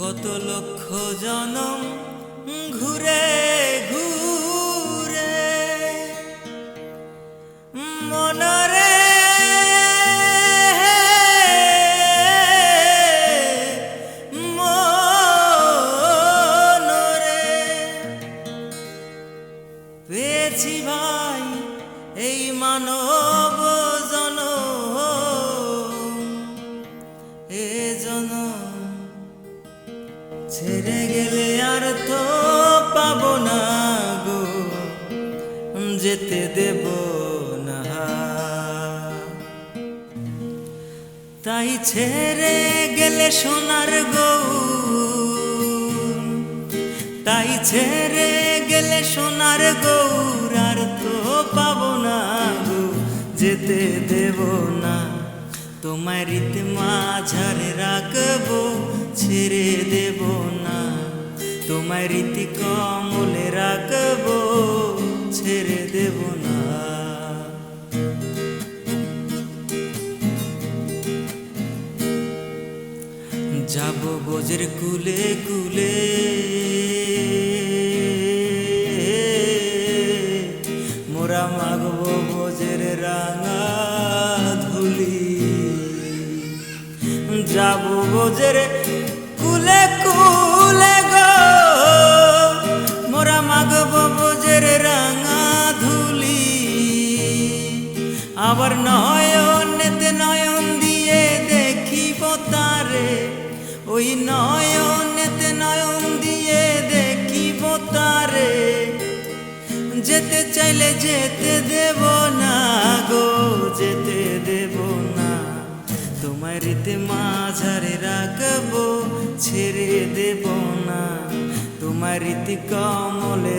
কত লক্ষ জনম ঘুরে ঘুরে। মনরে মনরে। পেয়েছি ভাই এই মানব ছেড়ে গেলে আর তো পাবো না গো। যেতে দেব না। তাই ছেড়ে গেলে সোনার গৌ তাই ছেড়ে গেলে সোনার গৌর আর তো পাবো না গো। যেতে দেব না। তোমার রীতি মাঝারে রাখব। ছেড়ে দেব না। তোমার রীতি কমলে রাখব, ছেড়ে দেব না। যাব বোঝের কুলে কুলে। মোরা মাগব বোঝের রাঙা ধুলি। যাব বোঝের কুলে কুলে গো, মোরা মাগব বোঝের রাঙা ধুলি। আবার নয়নেতে নয়ন দিয়ে দেখিব তারে। ওই নয়নেতে নয়ন দিয়ে দেখিব তারে। যেতে চাইলে যেতে দেব না গো, যেতে দেব তোমার রীতে মাঝারে রাখব ছেড়ে দেব না। তোমার রীতি কমলে